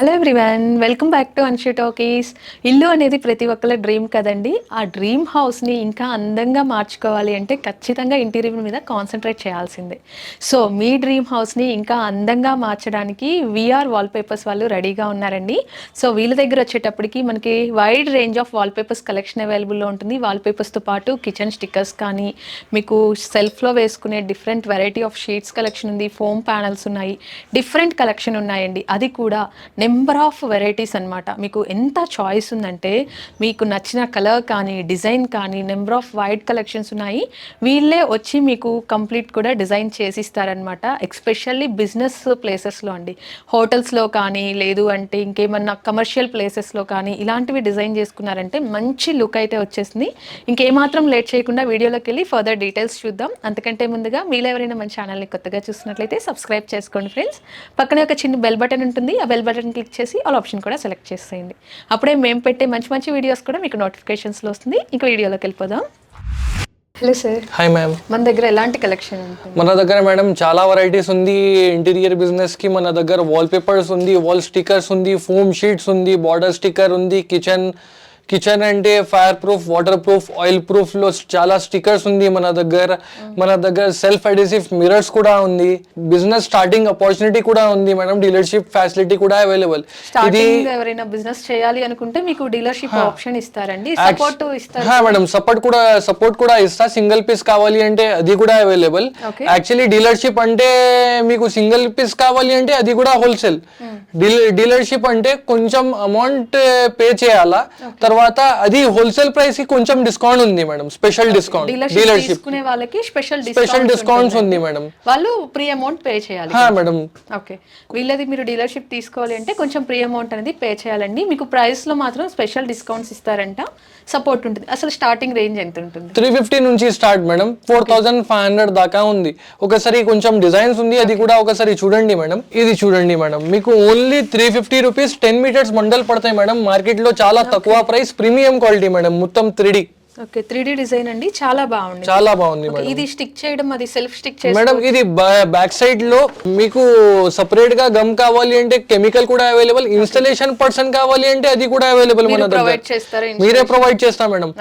Hello everyone welcome back to Anshi talkies ఇల్లు అనేది ప్రతి ఒక్కళ్ళ డ్రీమ్ కదండి. ఆ డ్రీమ్ హౌస్ని ఇంకా అందంగా మార్చుకోవాలి అంటే ఖచ్చితంగా ఇంటీరియర్ మీద కాన్సన్ట్రేట్ చేయాల్సిందే. సో మీ డ్రీమ్ హౌస్ని ఇంకా అందంగా మార్చడానికి విఆర్ వాల్పేపర్స్ వాళ్ళు రెడీగా ఉన్నారండి. సో వీళ్ళ దగ్గర వచ్చేటప్పటికి మనకి wide range of wallpapers collection అవైలబుల్లో ఉంటుంది. వాల్పేపర్స్తో పాటు కిచెన్ స్టిక్కర్స్ కానీ మీకు సెల్ఫ్లో వేసుకునే different variety of sheets collection ఉంది. ఫోమ్ ప్యానల్స్ ఉన్నాయి. డిఫరెంట్ కలెక్షన్ ఉన్నాయండి. అది కూడా నెంబర్ ఆఫ్ వెరైటీస్ అనమాట మీకు ఎంత చాయిస్ ఉందంటే మీకు నచ్చిన కలర్ కానీ డిజైన్ కానీ నెంబర్ ఆఫ్ వైడ్ కలెక్షన్స్ ఉన్నాయి వీళ్ళే వచ్చి మీకు కంప్లీట్ కూడా డిజైన్ చేసి ఇస్తారనమాట ఎక్స్పెషల్లీ బిజినెస్ ప్లేసెస్లో అండి. హోటల్స్లో కానీ లేదు అంటే ఇంకేమన్నా కమర్షియల్ ప్లేసెస్లో కానీ ఇలాంటివి డిజైన్ చేసుకున్నారంటే మంచి లుక్ అయితే వచ్చేసింది. ఇంకేమాత్రం లేట్ చేయకుండా వీడియోలోకి వెళ్ళి ఫర్దర్ డీటెయిల్స్ చూద్దాం. అంతకంటే ముందుగా మీలో ఎవరైనా మన ఛానల్ని కొత్తగా చూసినట్లయితే సబ్స్క్రైబ్ చేసుకోండి ఫ్రెండ్స్ పక్కనే ఒక చిన్న బెల్ బటన్ ఉంటుంది. ఆ బెల్ బటన్కి క్లిక్ చేసి ఆల్ ఆప్షన్ కూడా సెలెక్ట్ చేసేయండి. అప్పుడే మేము పెట్టే మంచి మంచి వీడియోస్ కూడా మీకు నోటిఫికేషన్స్లో వస్తుంది. ఇంకా వీడియోలోకి వెళ్ళిపోదాం. Hello sir. హాయ్ మ్యామ్ మన దగ్గర ఎలాంటి కలెక్షన్ ఉంటుంది? మన దగ్గర మేడం చాలా వెరైటీస్ ఉంది. ఇంటీరియర్ బిజినెస్కి మన దగ్గర వాల్ పేపర్స్ ఉంది వాల్ స్టిక్కర్స్ ఉంది ఫోమ్ షీట్స్ ఉంది బార్డర్ స్టిక్కర్ ఉంది కిచెన్ కిచెన్ అంటే fire proof water proof oil ప్రూఫ్లో చాలా స్టిక్కర్స్ ఉంది మన దగ్గర. మన దగ్గర సెల్ఫ్ అడిసివ్ మిరర్స్ కూడా ఉంది. బిజినెస్ స్టార్టింగ్ ఆపర్చునిటీ కూడా ఉంది. మేడం డీలర్షిప్ ఫెసిలిటీ కూడా అవైలబుల్ ఇది ఎవరైనా బిజినెస్ చేయాలి అనుకుంటే మీకు డీలర్షిప్ ఆప్షన్ ఇస్తారండి. సపోర్ట్ ఇస్తారు. మేడం సపోర్ట్ కూడా సపోర్ట్ కూడా ఇస్తా. సింగిల్ పీస్ కావాలి అంటే అది కూడా అవైలబుల్. యాక్చువల్లీ డీలర్షిప్ అంటే మీకు సింగిల్ పీస్ కావాలి అంటే అది కూడా హోల్సేల్ డీలర్షిప్ అంటే కొంచెం అమౌంట్ పే చేయాలా. తర్వాత అది హోల్సేల్ ప్రైస్కి కొంచెం డిస్కౌంట్ ఉంది మేడం. స్పెషల్ డిస్కౌంట్ డీలర్షిప్ వాళ్ళకి స్పెషల్ స్పెషల్ డిస్కౌంట్స్ ఉంది మేడం. వాళ్ళు ప్రీ అమౌంట్ పే చేయాలి. మేడం. ఓకే వీళ్ళది మీరు డీలర్షిప్ తీసుకోవాలి అంటే కొంచెం ప్రీ అమౌంట్ అనేది పే చేయాలండి. మీకు price లో మాత్రం స్పెషల్ డిస్కౌంట్స్ ఇస్తారంట. సపోర్ట్ ఉంటుంది. అసలు స్టార్టింగ్ రేంజ్ ఎంత ఉంటుంది? త్రీ ఫిఫ్టీ నుంచి start madam four thousand five hundred దాకా ఉంది. ఒకసారి కొంచెం డిజైన్స్ ఉంది. అది కూడా ఒకసారి చూడండి మేడం ఇది చూడండి మేడం మీకు only three fifty rupees ten metres bundle పడతాయి మేడం మార్కెట్లో చాలా తక్కువ ప్రైస్ ప్రీమియం క్వాలిటీ మేడం మొత్తం త్రీ ఓకే త్రీ డిజైన్ అండి. చాలా బాగుంది. చాలా బాగుంది ఇది స్టిక్ చేయడం అది సెల్ఫ్ స్టిక్ చేసి మేడం ఇది బ్యాక్ సైడ్లో మీకు సపరేట్గా గమ్ కావాలి అంటే కెమికల్ కూడా అవైలబుల్ ఇన్స్టలేషన్ పర్సన్ కావాలి అంటే అది కూడా అవైలబుల్ మన దగ్గర. మీరే ప్రొవైడ్ చేస్తా మేడం.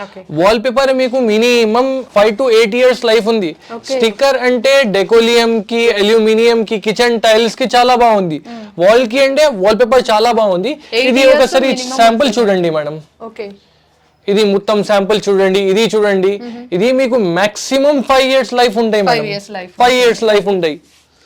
వాల్ పేపర్ మీకు minimum five to eight years life ఉంది. స్టిక్కర్ అంటే డెకోలియం కి అల్యూమినియం కి కిచెన్ టైల్స్కి చాలా బాగుంది. వాల్కి అంటే వాల్ పేపర్ చాలా బాగుంది. ఇది ఒకసారి శాంపుల్ చూడండి మేడం. ఓకే ఇది మొత్తం శాంపుల్ చూడండి ఇది చూడండి. ఇది మీకు మాక్సిమం ఫైవ్ ఇయర్స్ లైఫ్ ఉంటాయి ఫైవ్ ఇయర్స్ లైఫ్ ఉంటాయి.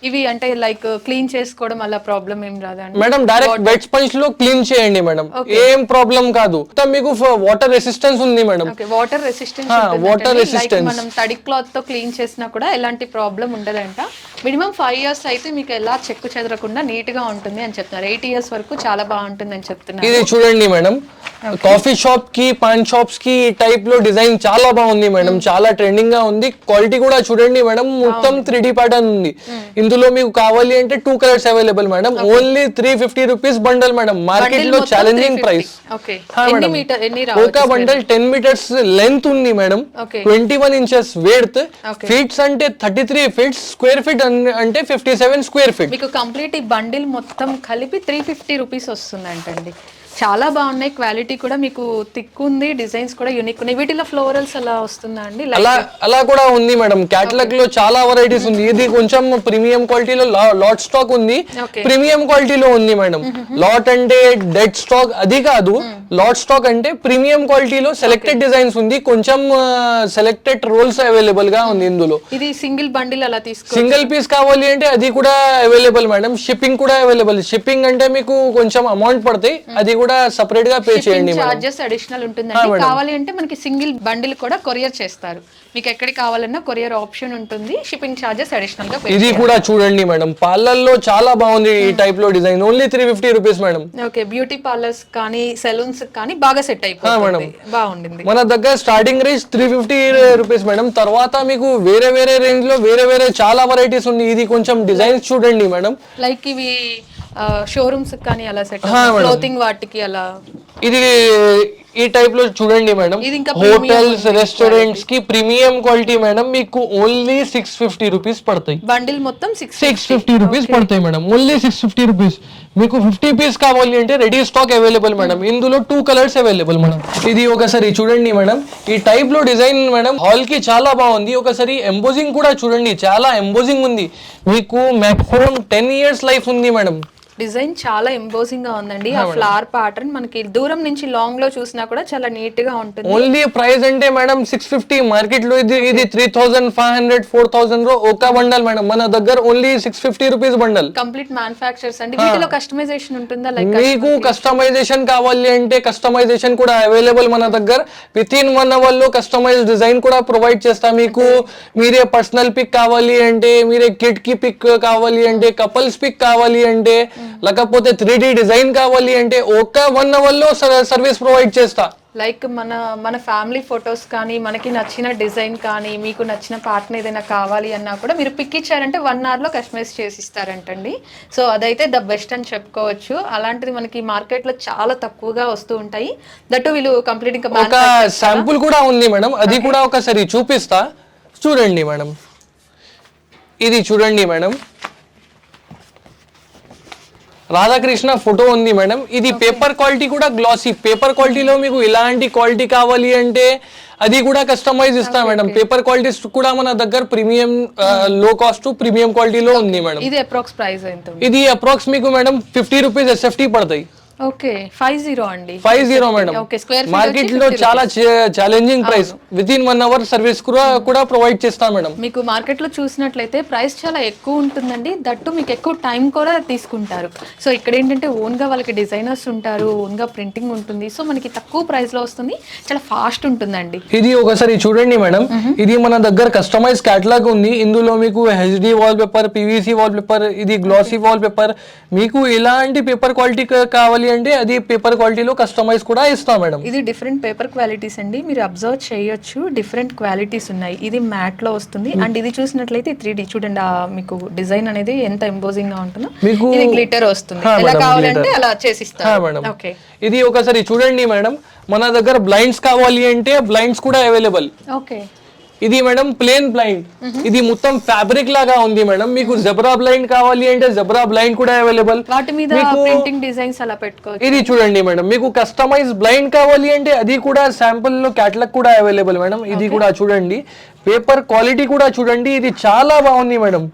ఇవి అంటే లైక్ క్లీన్ చేసుకోవడం అలా ప్రాబ్లం ఏం రాదండి? మేడం డైరెక్ట్ వెట్ స్పంజ్లో క్లీన్ చేయండి మేడం ఏం ప్రాబ్లం కాదు. మొత్తం మీకు వాటర్ రెసిస్టెన్స్ ఉంది madam water resistance water resistance. మనం తడి క్లాత్తో క్లీన్ చేసినా కూడా ఎలాంటి ప్రాబ్లం ఉండదంట. మినిమం ఫైవ్ ఇయర్స్ అయితే మీకు ఎలా చెక్కు చెదరకుండా నీట్గా ఉంటుంది అని చెప్తున్నారు. ఎయిట్ ఇయర్స్ వరకు చాలా బాగుంటుంది అని చెప్తున్నారు. ఇది చూడండి మేడం కాఫీ షాప్కి పాన్ షాప్స్కి టైప్లో డిజైన్ చాలా బాగుంది మేడం చాలా ట్రెండింగ్గా ఉంది. క్వాలిటీ కూడా చూడండి మేడం మొత్తం త్రీ డి ప్యాటర్న్ ఉంది. ఇందులో మీకు కావాలి అంటే two colours available madam only three fifty rupees bundle madam మార్కెట్లో ఛాలెంజింగ్ ప్రైస్ ఒక బండల్ టెన్ మీటర్స్ లెంత్ ఉంది madam. Twenty one inches width feets అంటే thirty three feets square feet అంటే ఫిఫ్టీ సెవెన్ స్క్వేర్ ఫీట్ మీకు complete ఈ bundle మొత్తం కలిపి three fifty rupees వస్తుందంటండి. చాలా బాగున్నాయి. క్వాలిటీ కూడా మీకు థిక్ ఉంది డిజైన్స్ కూడా యూనిక్ ఉన్నాయి. వీటిలో ఫ్లోరల్స్ అలా వస్తుందా అండి? అలా అలా కూడా ఉంది మేడం. క్యాటలాగ్లో చాలా వెరైటీస్ ఉంది. ఇది కొంచెం ప్రీమియం క్వాలిటీలో లాట్ స్టాక్ ఉంది. ప్రీమియం క్వాలిటీలో ఉంది మేడం. లాట్ అంటే డెడ్ స్టాక్ అది కాదు. లాట్ స్టాక్ అంటే ప్రీమియం క్వాలిటీలో సెలెక్టెడ్ డిజైన్స్ ఉంది. కొంచెం సెలెక్టెడ్ రోల్స్ అవైలబుల్గా ఉంది ఇందులో. ఇది సింగిల్ బండిల్ అలా తీసుకో సింగిల్ పీస్ కావాలి అంటే అది కూడా అవైలబుల్ మేడం. షిప్పింగ్ కూడా అవైలబుల్ షిప్పింగ్ అంటే మీకు కొంచెం అమౌంట్ పడతాయి. అది కూడా సపరేట్గా పే చేయండి చార్జెస్ అడిషనల్ ఉంటుందండి. కావాలి అంటే మనకి సింగిల్ బండిల్ కూడా కొరియర్ చేస్తారు. మీకు ఎక్కడికి కావాలన్నా కొరియర్ ఆప్షన్ ఉంటుంది. షిప్పింగ్ చార్జెస్ అడిషనల్గా ఇది కూడా చూడండి మేడం పార్లర్లో చాలా బాగుంది ఈ టైప్లో design only three fifty rupees madam okay beauty parlours కానీ సెలూన్స్ కానీ బాగా సెట్ అయిపోతుంది. బాగుండింది. మన దగ్గర starting range three fifty rupees madam తర్వాత మీకు వేరే వేరే రేంజ్లో వేరే వేరే చాలా వెరైటీస్ ఉంది. ఇది కొంచెం డిజైన్స్ చూడండి మేడం లైక్ ఇవి షోరూమ్స్ కానీ అలా సెట్ క్లోతింగ్ వాటికి అలా. ఇది ఈ టైప్లో చూడండి మేడం ఇది ఇంకా premium హోటల్స్ రెస్టారెంట్స్కి ప్రీమియం క్వాలిటీ మేడం మీకు ఓన్లీ సిక్స్ ఫిఫ్టీ రూపీస్ పడతాయి. బండిల్ మొత్తం సిక్స్ సిక్స్ ఫిఫ్టీ రూపీస్ పడతాయి madam only six fifty rupees మీకు ఫిఫ్టీ పీస్ కావాలి అంటే రెడీ స్టాక్ అవైలబుల్ మేడం ఇందులో టూ కలర్స్ అవైలబుల్ మేడం ఇది ఒకసారి చూడండి మేడం ఈ టైప్లో డిజైన్ మేడం హాల్కి చాలా బాగుంది. ఒకసారి ఎంబోజింగ్ కూడా చూడండి. చాలా ఎంబోజింగ్ ఉంది. మీకు మాక్సిమం టెన్ ఇయర్స్ లైఫ్ ఉంది మేడం డిజైన్ చాలా ఎంబోసింగ్గా ఉందండి. ఆ ఫ్లవర్ ప్యాటర్న్ మనకి దూరం నుంచి లాంగ్లో చూసినా కూడా చాలా నీట్గా ఉంటుంది. ఓన్లీ ప్రైస్ అంటే మేడం సిక్స్ ఫిఫ్టీ మార్కెట్లో ఇది ఇది three thousand five hundred four థౌసండ్లో ఒక బండల్ మేడం. మన దగ్గర only six fifty rupees bundle. Complete manufactures అండి. వీటిలో కస్టమైజేషన్ ఉంటుందా? లైక్ మీకు కస్టమైజేషన్ కావాలి అంటే కస్టమైజేషన్ కూడా అవైలబుల్ మన దగ్గర. విత్ ఇన్ వన్ అవర్లో కస్టమైజ్ డిజైన్ కూడా ప్రొవైడ్ చేస్తా మీకు. మీరే పర్సనల్ పిక్ కావాలి అంటే మీరే కిడ్కి పిక్ కావాలి అంటే కపుల్స్ పిక్ కావాలి అంటే లేకపోతే త్రీ డిజైన్ కావాలి అంటే ఒక వన్ అవర్లో సర్వీస్ ప్రొవైడ్ చేస్తా. లైక్ మన మన ఫ్యామిలీ ఫొటోస్ కానీ మనకి నచ్చిన డిజైన్ కానీ మీకు నచ్చిన పార్ట్ని ఏదైనా కావాలి అన్నా కూడా మీరు పిక్ ఇచ్చారంటే వన్ అవర్లో కస్టమైజ్ చేసి ఇస్తారంటండి సో అదైతే ద బెస్ట్ అని చెప్పుకోవచ్చు. అలాంటిది మనకి మార్కెట్లో చాలా తక్కువగా వస్తూ ఉంటాయి. దట్టు వీళ్ళు కంప్లీట్ ఇంకా ఒక. శాంపుల్ కూడా ఉంది మేడం. అది కూడా ఒకసారి చూపిస్తా. చూడండి మేడం. ఇది చూడండి మేడం. రాధాకృష్ణ ఫోటో ఉంది మేడం. ఇది పేపర్ క్వాలిటీ కూడా గ్లాసీ. పేపర్ క్వాలిటీలో మీకు ఇలాంటి క్వాలిటీ కావాలి అంటే అది కూడా కస్టమైజ్ ఇస్తా మేడం. పేపర్ క్వాలిటీస్ కూడా మన దగ్గర ప్రీమియం లో కాస్ట్ ప్రీమియం క్వాలిటీలో ఉంది మేడం. ఇది అప్రాక్స్ ప్రైస్ ఇది అప్రాక్స్ మీకు మేడం ఫిఫ్టీ రూపీస్ ఎస్ఎఫ్టీ పడతాయి. ఓకే ఫైవ్ జీరో అండి. ఫైవ్ జీరో మేడం మార్కెట్లో చాలా challenging price within one hour service కూడా ప్రొవైడ్ చేస్తాం మేడం మీకు మార్కెట్లో చూసినట్లయితే ప్రైస్ చాలా ఎక్కువ ఉంటుందండి. దట్టు మీకు ఎక్కువ టైం కూడా తీసుకుంటారు. సో ఇక్కడ ఏంటంటే ఓన్గా వాళ్ళకి డిజైనర్స్ ఉంటారు ఓన్గా ప్రింటింగ్ ఉంటుంది. సో మనకి తక్కువ ప్రైస్లో వస్తుంది. చాలా ఫాస్ట్ ఉంటుందండి. ఇది ఒకసారి చూడండి మేడం ఇది మన దగ్గర కస్టమైజ్ క్యాటలాగ్ ఉంది. ఇందులో మీకు HD wall paper PVC wall paper ఇది గ్లాసీ వాల్ పేపర్ మీకు ఇలాంటి పేపర్ క్వాలిటీ కావాలి అంటే అది పేపర్ క్వాలిటీలో కస్టమైజ్ కూడా ఇస్తాం మేడం. ఇది డిఫరెంట్ పేపర్ క్వాలిటీస్ అండి. మీరు అబ్జర్వ్ చేయొచ్చు డిఫరెంట్ క్వాలిటీస్ ఉన్నాయి. ఇది మ్యాట్లో వస్తుంది. అండ్ ఇది చూసినట్లయితే త్రీ డి చూడండి మీకు డిజైన్ అనేది ఎంత ఎంబోజింగ్గా ఉంటుందో. మీకు- ఇది గ్లిటర్ వస్తుంది. ఎలా కావాలంటే. అలా హా, చేసిస్తారు మేడం. ఓకే. ఇది ఒకసారి చూడండి మేడం మన దగ్గర బ్లైండ్స్ కావాలి అంటే బ్లైండ్స్ కూడా అవైలబుల్ ఓకే. ఇది మేడం ప్లేన్ బ్లైండ్ ఇది మొత్తం ఫ్యాబ్రిక్ లాగా ఉంది మేడం. మీకు జబ్రా బ్లైండ్ కావాలి అంటే జబ్రా బ్లైండ్ కూడా అవైలబుల్ వాటి మీద మీకు- ప్రింటింగ్ డిజైన్స్ అలా పెట్టుకోవచ్చు. ఇది చూడండి మేడం. మీకు కస్టమైజ్ బ్లైండ్ కావాలి అంటే అది కూడా శాంపుల్లో క్యాటలాగ్ కూడా అవైలబుల్ మేడం. ఇది కూడా చూడండి. పేపర్ క్వాలిటీ కూడా చూడండి. ఇది చాలా బాగుంది మేడం.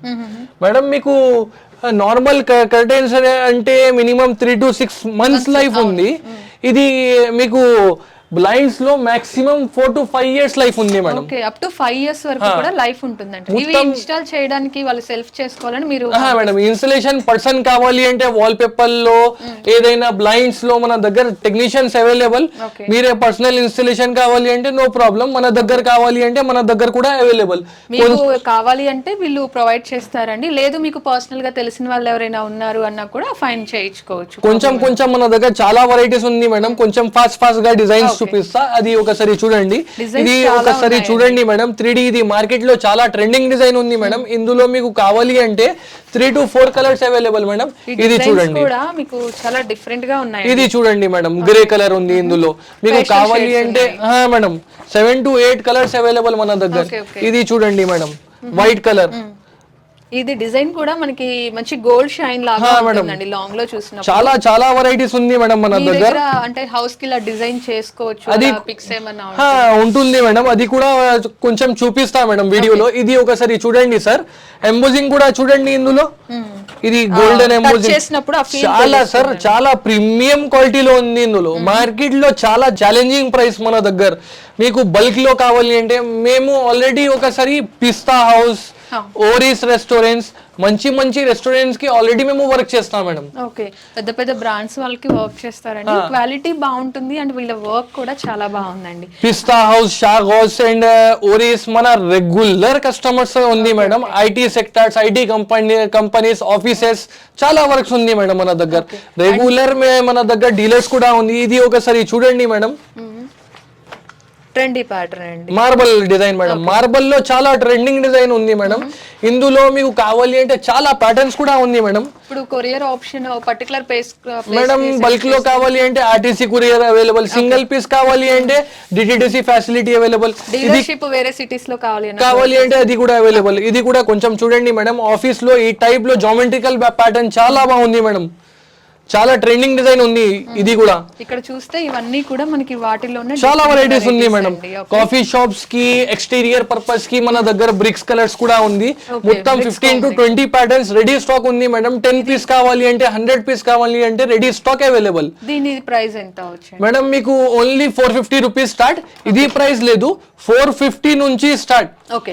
మేడం మీకు నార్మల్ కర్టెన్స్ అంటే minimum three to six months life ఉంది. ఇది మీకు బ్లైండ్స్లో maximum four to five years life ఉంది madam okay up to five years వరకు కూడా లైఫ్ ఉంటుందంట. ఇవి ఇన్స్టాల్ చేయడానికి వాళ్ళు సెల్ఫ్ చేసుకోవాలని మీరు మేడం ఇన్స్టలేషన్ పర్సన్ కావాలి అంటే వాల్ పేపర్లో ఏదైనా బ్లైండ్స్లో మన దగ్గర టెక్నీషియన్స్ అవైలబుల్. మీరే పర్సనల్ ఇన్స్టలేషన్ కావాలి అంటే నో ప్రాబ్లం మన దగ్గర కావాలి అంటే మన దగ్గర కూడా అవైలబుల్ మీకు కావాలి అంటే వీళ్ళు ప్రొవైడ్ చేస్తారండి. లేదు మీకు పర్సనల్గా తెలిసిన వాళ్ళు ఎవరైనా ఉన్నారు అన్నా కూడా ఫైన్ చేయించుకోవచ్చు. కొంచెం కొంచెం మన దగ్గర చాలా వెరైటీస్ ఉంది మేడం కొంచెం ఫాస్ట్ ఫాస్ట్గా డిజైన్స్ చూపిస్తా. అది ఒకసారి చూడండి. ఇది ఒకసారి. చూడండి మేడం. త్రీ ఇది మార్కెట్లో చాలా ట్రెండింగ్ డిజైన్ ఉంది మేడం. ఇందులో మీకు కావాలి అంటే three to four colours available madam. ఇది చూడండి. మీకు చాలా డిఫరెంట్గా ఉన్నాయి ఇది చూడండి మేడం. గ్రే కలర్ ఉంది ఇందులో. మీకు కావాలి అంటే madam. Seven to eight colours available మన దగ్గర. ఇది చూడండి మేడం. వైట్ కలర్ ఇది డిజైన్ కూడా మనకి మంచి గోల్డ్ షైన్ లాగా ఉంటుందండి లాంగ్లో చూసినప్పుడు. చాలా చాలా వెరైటీస్ ఉంది మేడం మన దగ్గర. అంటే హౌస్కి ఇలా డిజైన్ చేసుకోవచ్చు అది- పిక్స్ ఏమన్నా ఉంటుంది మేడం. అది కూడా కొంచెం చూపిస్తా మేడం వీడియోలో. ఇది ఒకసారి చూడండి సార్. ఎంబోజింగ్ కూడా చూడండి ఇందులో. ఇది గోల్డెన్ ఎంబోజింగ్ చేసినప్పుడు చాలా సార్ చాలా ప్రీమియం క్వాలిటీలో ఉంది ఇందులో. మార్కెట్లో చాలా ఛాలెంజింగ్ ప్రైస్ మన దగ్గర. మీకు బల్క్లో కావాలి అంటే మేము ఆల్రెడీ ఒకసారి పిస్తా హౌస్. ఓరిస్ రెస్టారెంట్స్ మంచి మంచి రెస్టారెంట్స్కి ఆల్రెడీ మేము వర్క్ చేస్తాం మేడం. ఓకే పెద్ద పెద్ద బ్రాండ్స్ వాళ్ళకి వర్క్ చేస్తారండి. క్వాలిటీ బాగుంటుంది అండ్ వీళ్ళ వర్క్ కూడా చాలా బాగుందండి. పిస్తా హౌస్ షాగ్ హౌస్ అండ్ ఓరిస్ మన రెగ్యులర్ కస్టమర్స్ ఉంది madam. IT sectors IT company companies offices చాలా వర్క్స్ ఉంది మేడం మన దగ్గర. రెగ్యులర్ మన దగ్గర డీలర్స్ కూడా ఉంది. ఇది ఒకసారి చూడండి మేడం. ట్రెండీ ప్యాటర్న్ అండి. మార్బల్ డిజైన్ మేడం మార్బల్లో చాలా ట్రెండింగ్ డిజైన్ ఉంది మేడం ఇందులో మీకు కావాలి అంటే చాలా ప్యాటర్న్స్ కూడా ఉంది మేడం ఇప్పుడు courier option particular piece madam బల్క్లో కావాలి అంటే RTC courier available single piece కావాలి అంటే డిటిడిసి ఫెసిలిటీ అవైలబుల్ డీలర్షిప్ వేరే సిటీస్లో కావాలి కావాలి అంటే అది కూడా అవైలబుల్ ఇది కూడా కొంచెం చూడండి మేడం ఆఫీస్లో ఈ టైప్లో జామెట్రికల్ ప్యాటర్న్ చాలా బాగుంది మేడం చాలా ట్రెండింగ్ డిజైన్ ఉంది ఇది కూడా. ఇక్కడ చూస్తే ఇవన్నీ కూడా మనకి వాటిలోనే చాలా వెరైటీస్ ఉంది మేడం. కాఫీ షాప్స్కి ఎక్స్టీరియర్ పర్పస్కి మన దగ్గర బ్రిక్స్ కలర్స్ కూడా ఉంది. మొత్తం fifteen to. Twenty patterns ready stock ఉంది మేడం. టెన్ పీస్ కావాలి అంటే హండ్రెడ్ పీస్ కావాలి అంటే రెడీ స్టాక్ అవైలబుల్ దీని ప్రైస్ ఎంత మేడం మీకు only four fifty rupees start ఇది ప్రైస్ లేదు. ఫోర్ ఫిఫ్టీ నుంచి start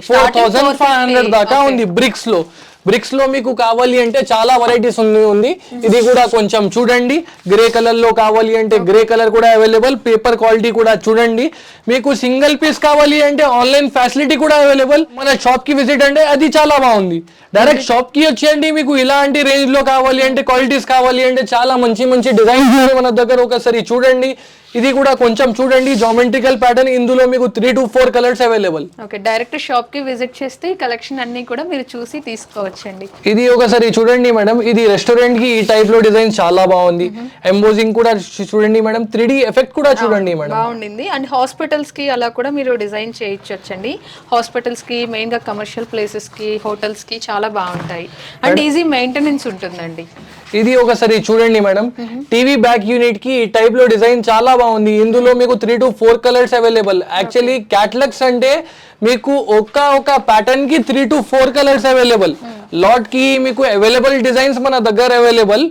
four thousand five hundred 450, దాకా. ఉంది బ్రిక్స్లో. బ్రిక్స్లో మీకు కావాలి అంటే చాలా వెరైటీస్ ఉంది ఉంది. ఇది కూడా కొంచెం చూడండి. గ్రే కలర్లో కావాలి అంటే గ్రే కలర్ కూడా అవైలబుల్ పేపర్ క్వాలిటీ కూడా చూడండి. మీకు సింగిల్ పీస్ కావాలి అంటే ఆన్లైన్ ఫెసిలిటీ కూడా అవైలబుల్ మన షాప్కి విజిట్ అంటే అది చాలా బాగుంది. డైరెక్ట్ షాప్కి వచ్చేయండి. మీకు ఇలాంటి రేంజ్లో కావాలి అంటే క్వాలిటీస్ కావాలి అంటే చాలా మంచి మంచి డిజైన్స్ మన దగ్గర. ఒకసారి చూడండి. ఇది కూడా కొంచెం చూడండి జామెట్రికల్ ప్యాటర్న్ ఇందులో మీకు three to four colours available okay direct షాప్కి విజిట్ చేస్తే కలెక్షన్ అన్ని కూడా మీరు చూసి తీసుకోవచ్చండి. ఇది ఒకసారి చూడండి మేడం ఇది రెస్టారెంట్కి ఈ టైప్లో డిజైన్ చాలా బాగుంది. ఎంబోజింగ్ కూడా చూడండి మేడం త్రీ ఎఫెక్ట్ కూడా చూడండి మేడం. బాగుండింది. అండ్ హాస్పిటల్స్కి అలా కూడా మీరు డిజైన్ చేయించవచ్చండి హాస్పిటల్స్కి మెయిన్గా కమర్షియల్ ప్లేసెస్కి హోటల్స్కి చాలా బాగుంటాయి. అండ్ ఈజీ మెయింటెనెన్స్ ఉంటుందండి. ఇది ఒకసారి చూడండి మేడం. టీవీ బ్యాక్ యూనిట్కి ఈ టైప్లో డిజైన్ చాలా బాగుంది. ఇందులో మీకు three to four colours available actually catalogues అంటే మీకు ఒక్క ఒక ప్యాటర్న్కి three to four colours available లాట్కి మీకు అవైలబుల్ డిజైన్స్ మన దగ్గర అవైలబుల్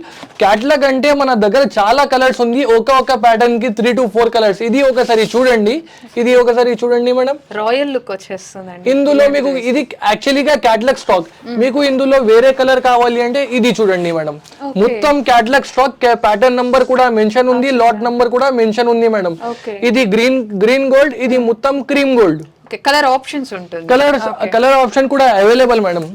క్యాటలాగ్ అంటే మన దగ్గర చాలా కలర్స్ ఉంది. ఒక ఒక ప్యాటర్న్కి త్రీ టు ఫోర్ కలర్స్ ఇది ఒకసారి చూడండి. ఇది ఒకసారి చూడండి మేడం. రాయల్ లుక్ వచ్చేస్తుందండి. ఇందులో మీకు ఇది యాక్చువల్లీగా క్యాటలాగ్ స్టాక్ మీకు ఇందులో వేరే కలర్ కావాలి అంటే ఇది చూడండి మేడం. మొత్తం క్యాటలాగ్ స్టాక్ ప్యాటర్న్ నంబర్ కూడా మెన్షన్ ఉంది లాట్ నంబర్ కూడా మెన్షన్ ఉంది మేడం. ఇది గ్రీన్ గ్రీన్ గోల్డ్ ఇది మొత్తం క్రీమ్ గోల్డ్ కలర్ ఆప్షన్స్ ఉంటుంది. కలర్ కలర్ ఆప్షన్ కూడా అవైలబుల్ మేడం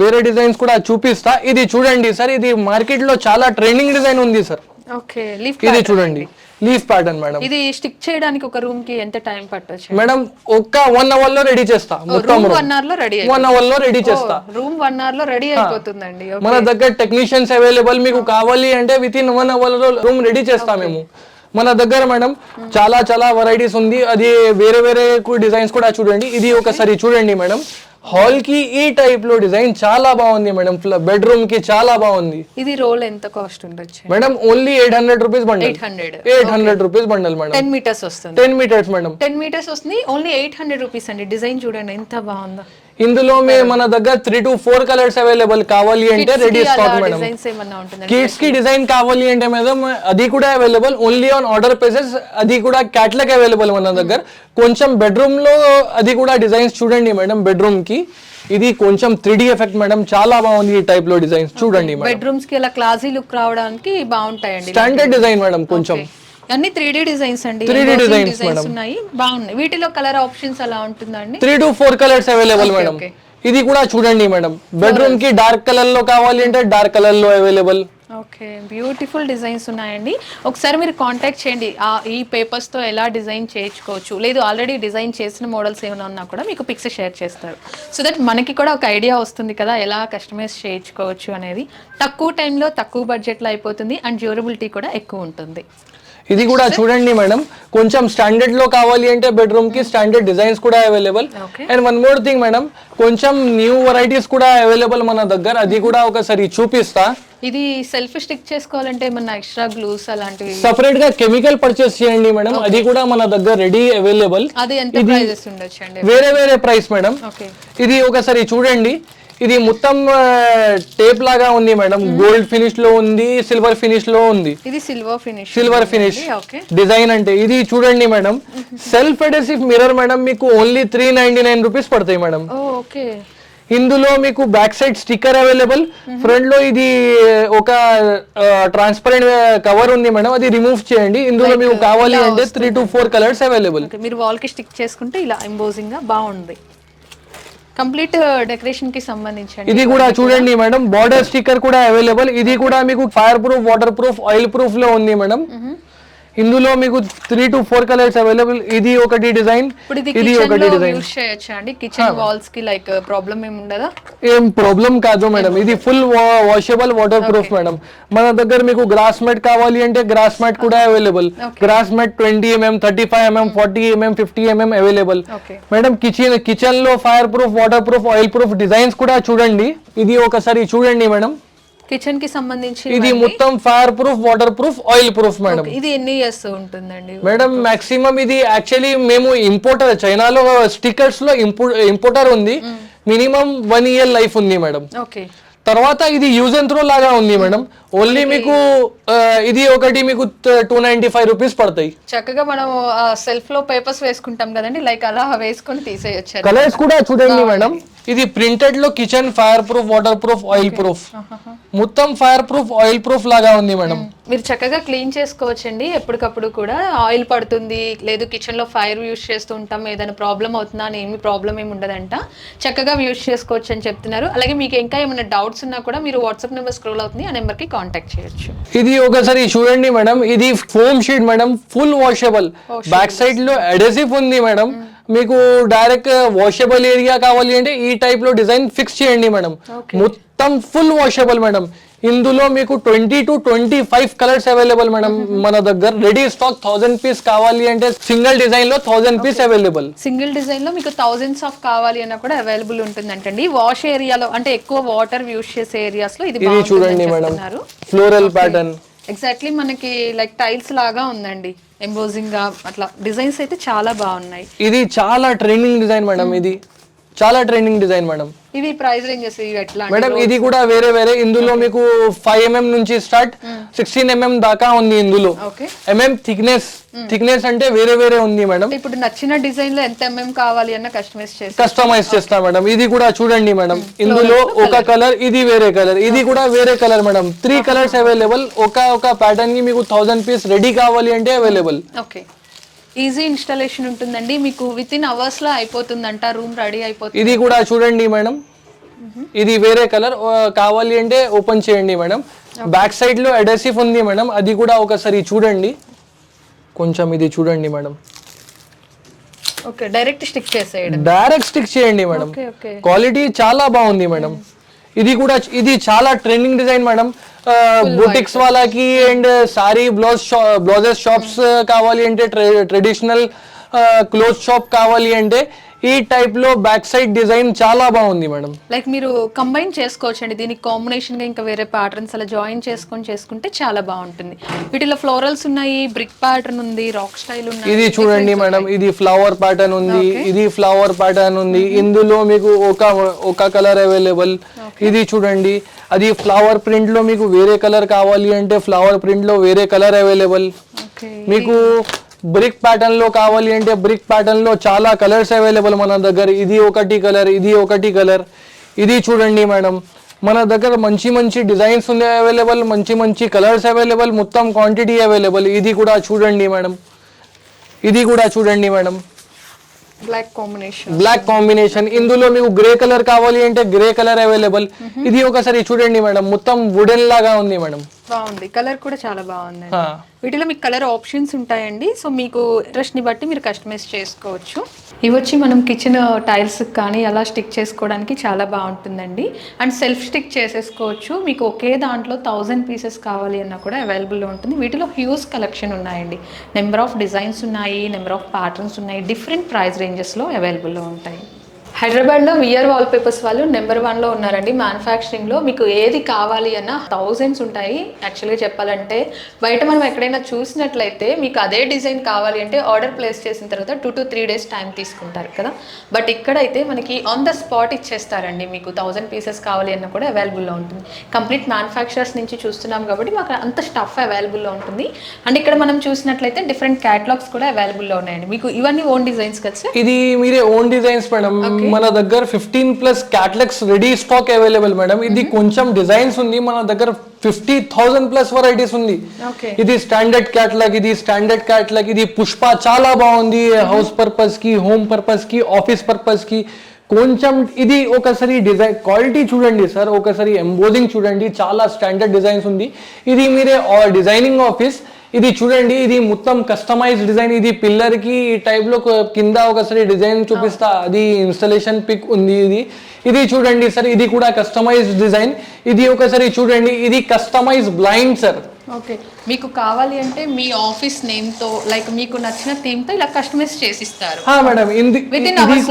వేరే డిజైన్స్ కూడా చూపిస్తా. ఇది చూడండి సార్ ఇది మార్కెట్లో చాలా ట్రెండింగ్ డిజైన్ ఉంది సార్. ఓకే లీఫ్ ఇది చూడండి. లీఫ్ ప్యాటర్న్ మేడం ఇది స్టిక్ చేయడానికి ఒక రూమ్కి ఎంత టైం పట్టొచ్చు? మేడం ఒక్క వన్ అవర్లో రెడీ చేస్తా. మొత్తం రూమ్ వన్ అవర్లో రెడీ వన్ అవర్లో రెడీ చేస్తా. రూమ్ వన్ అవర్లో రెడీ అయిపోతుందండి. మన దగ్గర టెక్నీషియన్స్ అవైలబుల్ మీకు కావాలి అంటే విత్ ఇన్ వన్ అవర్లో రూమ్ రెడీ చేస్తాం మేము. మన దగ్గర మేడం చాలా చాలా వెరైటీస్ ఉంది. అది వేరే వేరే డిజైన్స్ కూడా చూడండి. ఇది ఒకసారి చూడండి మేడం. హాల్కి ఈ టైప్లో డిజైన్ చాలా బాగుంది మేడం. బెడ్రూమ్కి చాలా బాగుంది. ఇది రోల్ ఎంత కాస్ట్ ఉండొచ్చు? Madam only eight hundred rupees bundle eight hundred eight hundred rupees bundle madam. Ten metres వస్తుంది. Ten metres madam ten metres వస్తుంది. ఓన్లీ ఎయిట్ హండ్రెడ్ రూపీస్ అండి. డిజైన్ చూడండి ఎంత బాగుందో. ఇందులో మే మన దగ్గర three to four colours available కావాలి అంటే రెడీ స్టాక్ మేడం కిడ్స్కి డిజైన్ కావాలి అంటే మేడం అది కూడా available only on order basis అది కూడా క్యాట్లాగ్ అవైలబుల్ మన దగ్గర. కొంచెం బెడ్రూమ్లో అది కూడా డిజైన్స్ చూడండి మేడం బెడ్రూమ్కి ఇది కొంచెం త్రీ ఎఫెక్ట్ మేడం చాలా బాగుంది ఈ టైప్లో డిజైన్స్ చూడండి బెడ్రూమ్స్కి అలా క్లాసీ లుక్ రావడానికి బాగుంటాయండి. స్టాండర్డ్ డిజైన్ మేడం కొంచెం. అన్ని త్రీ డి డిజైన్స్ అండి. 3D designs, madam. ఉన్నాయి. బాగున్నాయి. వీటిలో కలర్ ఆప్షన్స్ అలా ఉంటుందండి. Three to four colours available madam. ఇది కూడా చూడండి మేడం. బెడ్రూమ్కి డార్క్ కలర్లో కావాలి అంటే డార్క్ కలర్లో అవైలబుల్. ఓకే బ్యూటిఫుల్ డిజైన్స్ ఉన్నాయండి. ఒకసారి మీరు కాంటాక్ట్ చేయండి. ఆ ఈ పేపర్స్తో ఎలా డిజైన్ చేయించుకోవచ్చు. లేదు ఆల్రెడీ డిజైన్ చేసిన మోడల్స్ ఏమైనా ఉన్నా కూడా మీకు పిక్స్ షేర్ చేస్తారు. సో దట్ మనకి కూడా ఒక ఐడియా వస్తుంది కదా ఎలా కస్టమైజ్ చేయించుకోవచ్చు అనేది. తక్కువ టైంలో తక్కువ బడ్జెట్లో అయిపోతుంది. అండ్ డ్యూరబిలిటీ కూడా ఎక్కువ ఉంటుంది. ఇది కూడా చూడండి మేడం. కొంచెం స్టాండర్డ్లో కావాలి అంటే బెడ్రూమ్కి స్టాండర్డ్ డిజైన్స్ కూడా available. And one more thing madam కొంచెం న్యూ వెరైటీస్ కూడా అవైలబుల్ మన దగ్గర. అది కూడా ఒకసారి చూపిస్తా. ఇది సెల్ఫ్ స్టిక్ చేసుకోవాలంటే ఏమన్నా ఎక్స్ట్రా గ్లూస్ అలాంటివి? సపరేట్గా కెమికల్ పర్చేస్ చేయండి మేడం అది కూడా మన దగ్గర రెడీ అవైలబుల్ అది ఎంత ప్రైజెస్ ఉండొచ్చు వేరే వేరే ప్రైస్ మేడం ఇది ఒకసారి చూడండి. ఇది మొత్తం టేప్ లాగా ఉంది మేడం. గోల్డ్ ఫినిష్లో ఉంది సిల్వర్ ఫినిష్లో ఉంది. ఇది silver finish silver finish. Design అంటే ఇది చూడండి madam. Self adhesive mirror madam మీకు only three ninety nine rupees పడతాయి మేడం. ఓకే. ఇందులో మీకు బ్యాక్ సైడ్ స్టిక్కర్ అవైలబుల్. ఫ్రంట్లో ఇది ఒక ట్రాన్స్పరెంట్ కవర్ ఉంది మేడం. అది రిమూవ్ చేయండి. ఇందులో మీకు కావాలి అంటే three to four colours available మీరు వాల్కి స్టిక్ చేసుకుంటే ఇలా ఎంబోజింగ్గా బాగుంది. కంప్లీట్ డెకరేషన్కి సంబంధించి ఇది కూడా చూడండి మేడం బార్డర్ స్టిక్కర్ కూడా అవైలబుల్ ఇది కూడా మీకు fire proof water proof oil ప్రూఫ్లో ఉంది మేడం. ఇందులో మీకు three to four colours available ఇది ఒకటి డిజైన్ ఇది ఒకటి డిజైన్ అండి? కిచెన్ వాల్స్కి లైక్ ప్రాబ్లం ఏమి ఉండదా? ఏం ప్రాబ్లం కాదు మేడం ఇది full washable water proof madam మన దగ్గర మీకు గ్రాస్ మ్యాట్ కావాలి అంటే గ్రాస్ మ్యాట్ కూడా available. Grass mat twenty mm thirty five mm forty mm fifty mm available madam kitchen కిచెన్లో fireproof waterproof oil proof designs కూడా చూడండి. ఇది ఒకసారి చూడండి మేడం కిచెన్కి సంబంధించి ఇది మొత్తం fireproof waterproof oil proof madam ఇది ఎన్ని ఇయర్స్ ఉంటుందండి? మేడం మాక్సిమం ఇది యాక్చువల్లీ మేము ఇంపోర్టర్ చైనాలో స్టిక్కర్స్లో ఇంపోర్టర్ ఉంది. మినిమం వన్ ఇయర్ లైఫ్ ఉంది మేడం ఓకే తర్వాత ఇది యూజ్ అండ్ త్రో లాగా ఉంది మేడం ఓన్లీ మీకు ఇది ఒకటి మీకు టూ నైన్టీ ఫైవ్ రూపీస్ పడతాయి. చక్కగా మనం సెల్ఫ్లో పేపర్స్ వేసుకుంటాం కదండి. లైక్ అలా వేసుకొని తీసేయచ్చు కలర్స్ కూడా చూడండి మేడం ఇది ప్రింటెడ్లో kitchen fireproof waterproof oil proof మొత్తం ఫైర్ ప్రూఫ్ ఆయిల్ ప్రూఫ్ లాగా ఉంది మేడం. మీరు చక్కగా క్లీన్ చేసుకోవచ్చండి. ఎప్పటికప్పుడు కూడా ఆయిల్ పడుతుంది. లేదు కిచెన్లో ఫైర్ యూస్ చేస్తూ ఉంటాం. ఏదైనా ప్రాబ్లం అవుతుందా అని ఏమి ప్రాబ్లం ఏమి ఉండదంట. చక్కగా యూస్ చేసుకోవచ్చు అని చెప్తున్నారు. అలాగే మీకు ఇంకా ఏమైనా డౌట్స్ ఉన్నా కూడా మీరు వాట్సాప్ నెంబర్ స్క్రోల్ అవుతుంది. ఆ నెంబర్కి కాంటాక్ట్ చేయొచ్చు. ఇది ఒకసారి చూడండి మేడం. ఇది foam sheet madam. Full washable back సైడ్లో అడెసివ్ ఉంది మేడం. మీకు డైరెక్ట్ వాషబుల్ ఏరియా కావాలి అంటే ఈ టైప్లో డిజైన్ ఫిక్స్ చేయండి మేడం మొత్తం ఫుల్ వాషబుల్ మేడం ఇందులో మీకు twenty to twenty five colours available madam మన దగ్గర రెడీ స్టాక్ థౌసండ్ పీస్ కావాలి అంటే సింగిల్ డిజైన్లో థౌసండ్ పీస్ అవైలబుల్ సింగిల్ డిజైన్లో మీకు థౌజండ్స్ ఆఫ్ కావాలి అన్న కూడా అవైలబుల్ ఉంటుందంటండి. వాష్ ఏరియాలో అంటే ఎక్కువ వాటర్ యూస్ చేసే ఏరియాస్లో ఇది ఇది చూడండి మేడం ఫ్లోరల్ ప్యాటర్న్ ఎగ్జాక్ట్లీ మనకి లైక్ టైల్స్ లాగా ఉందండి. ఎంబోజింగ్గా అట్లా. డిజైన్స్ అయితే చాలా బాగున్నాయి. ఇది చాలా ట్రెండింగ్ డిజైన్ మేడం ఇది. చాలా ట్రెండింగ్ డిజైన్ మేడం ఇవి ప్రైస్ రేంజెస్ ఎట్లా? మేడం ఇది కూడా వేరే వేరే. ఇందులో మీకు ఫైవ్ ఎంఎం నుంచి స్టార్ట్ సిక్స్టీన్ ఎంఎం దాకా ఉంది ఇందులో. ఓకే ఎంఎం థిక్నెస్ థిక్నెస్ అంటే వేరే వేరే ఉంది మేడం ఇప్పుడు నచ్చిన డిజైన్లో ఎంత ఎంఎం కావాలి అన్న కస్టమైజ్ చేసి కస్టమైజ్ చేస్తా మేడం ఇది కూడా చూడండి మేడం ఇందులో ఒక కలర్ ఇది వేరే కలర్ ఇది కూడా వేరే colour madam three colours available ఒక ఒక ప్యాటర్న్కి మీకు థౌసండ్ పీస్ రెడీ కావాలి అంటే అవైలబుల్ ఓకే ఈజీ ఇన్స్టాలేషన్ ఉంటుందండి. మీకు విత్ ఇన్ అవర్స్లో అయిపోతుందంట రూమ్ రెడీ అయిపోతుంది. ఇది కూడా చూడండి మేడం. ఇది వేరే కలర్ కావాలి అంటే ఓపెన్ చేయండి మేడం. బ్యాక్ సైడ్లో అడెసివ్ ఉంది మేడం. అది కూడా ఒకసారి చూడండి. కొంచెం ఇది చూడండి మేడం. ఓకే డైరెక్ట్ స్టిక్ చేసేయడం. డైరెక్ట్ స్టిక్ చేయండి మేడం. ఓకే ఓకే క్వాలిటీ చాలా బాగుంది మేడం. ఇది కూడా ఇది చాలా ట్రెండింగ్ డిజైన్ మేడం బుటిక్స్ వాళ్ళకి and sari blouse blouses shops కావాలి అంటే ట్రెడిషనల్ క్లోత్ షాప్ కావాలి అంటే ఈ టైప్లో బ్యాక్ సైడ్ డిజైన్ చాలా బాగుంది మేడం. లైక్ మీరు కంబైన్ చేసుకోవచ్చు అండి దీనికి కాంబినేషన్గా ఇంకా వేరే ప్యాటర్న్స్ అలా జాయిన్ చేసుకొని చేసుకుంటే చాలా బాగుంటుంది. వీటిలో ఫ్లోరల్స్ ఉన్నాయి బ్రిక్ ప్యాటర్న్ ఉంది రాక్ స్టైల్ ఉన్నాయి ఇది చూడండి మేడం. ఇది ఫ్లవర్ ప్యాటర్న్ ఉంది ఇది ఫ్లవర్ ప్యాటర్న్ ఉంది. ఇందులో మీకు ఒక ఒక కలర్ అవైలబుల్ ఇది చూడండి. అది ఫ్లవర్ ప్రింట్లో మీకు వేరే కలర్ కావాలి అంటే ఫ్లవర్ ప్రింట్లో వేరే కలర్ అవైలబుల్ మీకు బ్రిక్ ప్యాటర్న్లో కావాలి అంటే బ్రిక్ ప్యాటర్న్లో చాలా కలర్స్ అవైలబుల్ మన దగ్గర. ఇది ఒకటి కలర్ ఇది ఒకటి కలర్ ఇది చూడండి మేడం. మన దగ్గర మంచి మంచి డిజైన్స్ ఉన్నాయి అవైలబుల్ మంచి మంచి కలర్స్ అవైలబుల్ మొత్తం క్వాంటిటీ అవైలబుల్ ఇది కూడా చూడండి మేడం. ఇది కూడా చూడండి madam. Black combination black combination ఇందులో మీకు గ్రే కలర్ కావాలి అంటే గ్రే కలర్ అవైలబుల్ ఇది ఒకసారి చూడండి మేడం. మొత్తం వుడెన్ లాగా ఉంది మేడం. బాగుంది. కలర్ కూడా చాలా బాగుంది. వీటిలో మీకు కలర్ ఆప్షన్స్ ఉంటాయండి. సో మీకు ఇంట్రెస్ట్ని బట్టి మీరు కస్టమైజ్ చేసుకోవచ్చు. ఇవి వచ్చి మనం కిచెన్ టైల్స్ కానీ అలా స్టిక్ చేసుకోవడానికి చాలా బాగుంటుందండి. అండ్ సెల్ఫ్ స్టిక్ చేసేసుకోవచ్చు. మీకు ఒకే దాంట్లో థౌజండ్ పీసెస్ కావాలి అన్నా కూడా అవైలబుల్లో ఉంటుంది. వీటిలో హ్యూజ్ కలెక్షన్ ఉన్నాయండి. నెంబర్ ఆఫ్ డిజైన్స్ ఉన్నాయి నెంబర్ ఆఫ్ ప్యాటర్న్స్ ఉన్నాయి డిఫరెంట్ ప్రైస్ రేంజెస్లో అవైలబుల్లో ఉంటాయి. హైదరాబాద్లో వియర్ వాల్ పేపర్స్ వాళ్ళు నెంబర్ వన్లో ఉన్నారండి. మ్యానుఫ్యాక్చరింగ్లో మీకు ఏది కావాలి అన్న థౌజండ్స్ ఉంటాయి. యాక్చువల్గా చెప్పాలంటే బయట మనం ఎక్కడైనా చూసినట్లయితే మీకు అదే డిజైన్ కావాలి అంటే ఆర్డర్ ప్లేస్ చేసిన తర్వాత two to three days time తీసుకుంటారు కదా. బట్ ఇక్కడైతే మనకి ఆన్ ద స్పాట్ ఇచ్చేస్తారండి. మీకు థౌజండ్ పీసెస్ కావాలి అన్న కూడా అవైలబుల్లో ఉంటుంది. కంప్లీట్ మ్యానుఫ్యాక్చరర్స్ నుంచి చూస్తున్నాం కాబట్టి మాకు అంత స్టఫ్ అవైలబుల్లో ఉంటుంది. అండ్ ఇక్కడ మనం చూసినట్లయితే డిఫరెంట్ క్యాటలాగ్స్ కూడా అవైలబుల్లో ఉన్నాయండి. మీకు ఇవన్నీ ఓన్ డిజైన్స్ కదా సార్? ఇది మీరే ఓన్ డిజైన్స్ మేడం. మన దగ్గర fifteen plus catalogues ready stock available madam ఇది కొంచెం డిజైన్స్ ఉంది. మన దగ్గర ఫిఫ్టీ థౌసండ్ ప్లస్ వెరైటీస్ ఉంది. ఇది స్టాండర్డ్ క్యాటలాగ్ ఇది స్టాండర్డ్ క్యాటలాగ్ ఇది పుష్ప చాలా బాగుంది. హౌస్ పర్పస్కి హోమ్ పర్పస్కి ఆఫీస్ పర్పస్కి. కొంచెం ఇది ఒకసారి డిజైన్ క్వాలిటీ చూడండి సార్ ఒకసారి ఎంబోజింగ్ చూడండి. చాలా స్టాండర్డ్ డిజైన్స్ ఉంది. ఇది మీరే డిజైనింగ్ ఆఫీస్ ఇది చూడండి ఇది మొత్తం కస్టమైజ్ డిజైన్ ఇది పిల్లర్కి ఈ టైప్లో కింద ఒకసారి డిజైన్ చూపిస్తా. అది ఇన్స్టలేషన్ పిక్ ఉంది ఇది. ఇది చూడండి సార్ ఇది కూడా కస్టమైజ్ డిజైన్ ఇది ఒకసారి చూడండి ఇది కస్టమైజ్ బ్లైండ్ సార్ ఓకే. మీకు కావాలి అంటే మీ ఆఫీస్ నేమ్తో లైక్ మీకు నచ్చిన థీమ్తో ఇలా కస్టమైజ్ చేసిస్తారు. మేడం.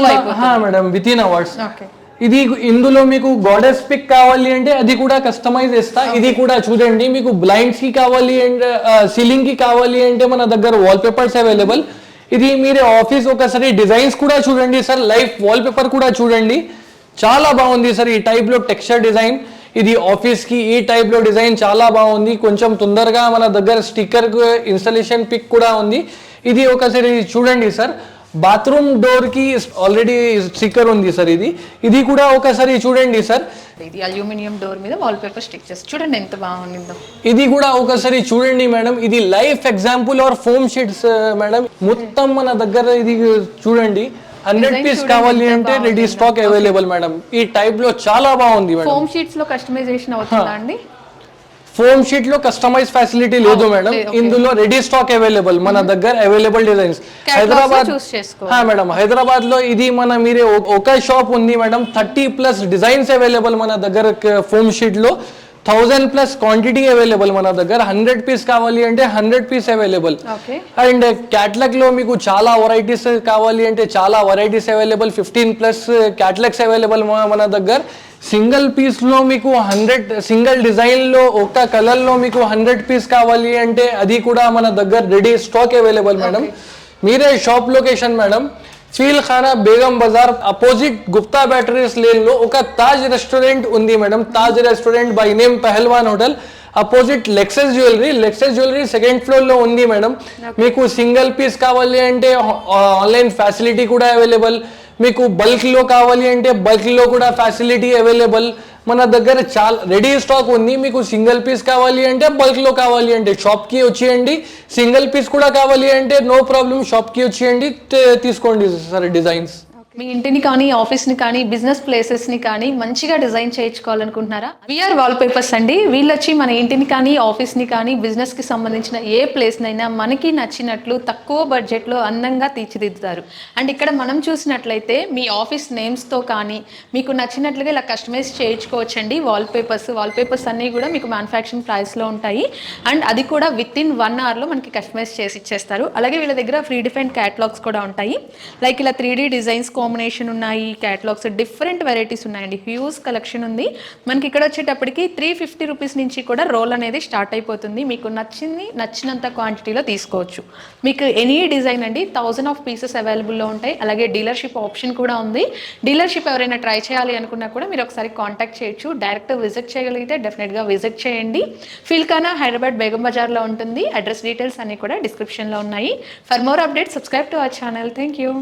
లో కూడా- అయిపోతుంది. హా, మేడం. Within hours okay. ఇది ఇందులో మీకు గోడెస్ పిక్ కావాలి అంటే అది కూడా కస్టమైజ్ ఇస్తా ఇది కూడా చూడండి మీకు బ్లైండ్స్కి కావాలి అంటే సీలింగ్కి కావాలి అంటే మన దగ్గర వాల్ పేపర్స్ అవైలబుల్ ఇది మీరు ఆఫీస్ ఒకసారి డిజైన్స్ కూడా చూడండి సార్ లైఫ్ వాల్ పేపర్ కూడా చూడండి. చాలా బాగుంది సార్ ఈ టైప్లో టెక్స్చర్ డిజైన్ ఇది ఆఫీస్కి ఈ టైప్లో డిజైన్ చాలా బాగుంది. కొంచెం తొందరగా మన దగ్గర స్టిక్కర్ ఇన్స్టలేషన్ పిక్ కూడా ఉంది. ఇది ఒకసారి చూడండి సార్. బాత్రూమ్ డోర్కి ఆల్రెడీ స్టిక్కర్ ఉంది సార్ ఇది. ఇది కూడా ఒకసారి చూడండి సార్ ఇది అల్యూమినియం డోర్ మీద వాల్ పేపర్ స్టిక్ చేసి చూడండి ఎంత బాగుందో ఇది కూడా ఒకసారి చూడండి మేడం ఇది life example or foam sheets madam మొత్తం మన దగ్గర ఇది చూడండి. హండ్రెడ్ పీస్ కావాలి అంటే రెడీ స్టాక్ అవైలబుల్ మేడం ఈ టైప్లో చాలా బాగుంది మేడం ఫోమ్ షీట్స్లో కస్టమైజేషన్ అవుతుందా అండి? ఫోమ్ షీట్లో కస్టమైజ్ ఫెసిలిటీ లేదు మేడం. ఇందులో రెడీ స్టాక్ అవైలబుల్ మన దగ్గర అవైలబుల్ డిజైన్స్ హైదరాబాద్ మేడం హైదరాబాద్లో ఇది మన మీరే ఒక షాప్ ఉంది madam thirty plus designs available మన దగ్గర ఫోమ్ షీట్లో. థౌజండ్ ప్లస్ క్వాంటిటీ అవైలబుల్ మన దగ్గర. హండ్రెడ్ పీస్ కావాలి అంటే హండ్రెడ్ పీస్ అవైలబుల్ అండ్ క్యాట్లాగ్లో మీకు చాలా వెరైటీస్ కావాలి అంటే చాలా varieties available fifteen plus catalogues available మన దగ్గర. సింగిల్ పీస్లో మీకు హండ్రెడ్ సింగిల్ డిజైన్లో ఒక కలర్లో మీకు హండ్రెడ్ పీస్ కావాలి అంటే అది కూడా మన దగ్గర రెడీ స్టాక్ అవైలబుల్ మేడం మీరే shop location madam Feelkhana Begum Bazar opposite Gupta batteries లేన్లో ఒక తాజ్ రెస్టారెంట్ ఉంది madam. Taj restaurant by name Pehalwan hotel. Opposite Lexus jewellery. Lexus jewellery second ఫ్లోర్లో ఉంది మేడం. మీకు సింగిల్ పీస్ కావాలి అంటే ఆన్లైన్ ఫెసిలిటీ కూడా available. మీకు బల్క్లో కావాలి అంటే బల్క్లో కూడా ఫెసిలిటీ అవైలబుల్. మన దగ్గర చాలా రెడీ స్టాక్ ఉంది. మీకు సింగిల్ పీస్ కావాలి అంటే బల్క్లో కావాలి అంటే షాప్కి వచ్చేయండి. సింగిల్ పీస్ కూడా కావాలి అంటే నో ప్రాబ్లం షాప్కి వచ్చేయండి. తీసుకోండి సార్ డిజైన్స్ మీ ఇంటిని కానీ ఆఫీస్ని కానీ బిజినెస్ ప్లేసెస్ని కానీ మంచిగా డిజైన్ చేయించుకోవాలనుకుంటున్నారా? విఆర్ వాల్ పేపర్స్ అండి. వీళ్ళొచ్చి మన ఇంటిని కానీ ఆఫీస్ని కానీ బిజినెస్కి సంబంధించిన ఏ ప్లేస్ నైనా మనకి నచ్చినట్లు తక్కువ బడ్జెట్లో అందంగా తీర్చిదిద్దుతారు. అండ్ ఇక్కడ మనం చూసినట్లయితే మీ ఆఫీస్ నేమ్స్తో కానీ మీకు నచ్చినట్లుగా ఇలా కస్టమైజ్ చేయించుకోవచ్చండి. వాల్ పేపర్స్ వాల్ పేపర్స్ అన్నీ కూడా మీకు మ్యానుఫ్యాక్చరింగ్ ప్రైస్లో ఉంటాయి. అండ్ అది కూడా విత్ ఇన్ వన్ అవర్లో మనకి కస్టమైజ్ చేసి ఇచ్చేస్తారు. అలాగే వీళ్ళ దగ్గర ఫ్రీ డిఫరెంట్ క్యాటలాగ్స్ కూడా ఉంటాయి. లైక్ ఇలా త్రీ డిజైన్స్ కాంబినేషన్ ఉన్నాయి క్యాటలాగ్స్ డిఫరెంట్ వెరైటీస్ ఉన్నాయండి. హ్యూజ్ కలెక్షన్ ఉంది. మనకి ఇక్కడ వచ్చేటప్పటికి త్రీ ఫిఫ్టీ రూపీస్ నుంచి కూడా రోల్ అనేది స్టార్ట్ అయిపోతుంది. మీకు నచ్చింది నచ్చినంత క్వాంటిటీలో తీసుకోవచ్చు. మీకు ఎనీ డిజైన్ అండి థౌజండ్ ఆఫ్ పీసెస్ అవైలబుల్లో ఉంటాయి. అలాగే డీలర్షిప్ ఆప్షన్ కూడా ఉంది. డీలర్షిప్ ఎవరైనా ట్రై చేయాలి అనుకున్నా కూడా మీరు ఒకసారి కాంటాక్ట్ చేయొచ్చు. డైరెక్ట్ విజిట్ చేయగలిగితే డెఫినెట్గా విజిట్ చేయండి. ఫిల్కానా హైదరాబాద్ బేగం బజార్లో ఉంటుంది. అడ్రస్ డీటెయిల్స్ అన్నీ కూడా డిస్క్రిప్షన్లో ఉన్నాయి. For more update subscribe to our channel thank you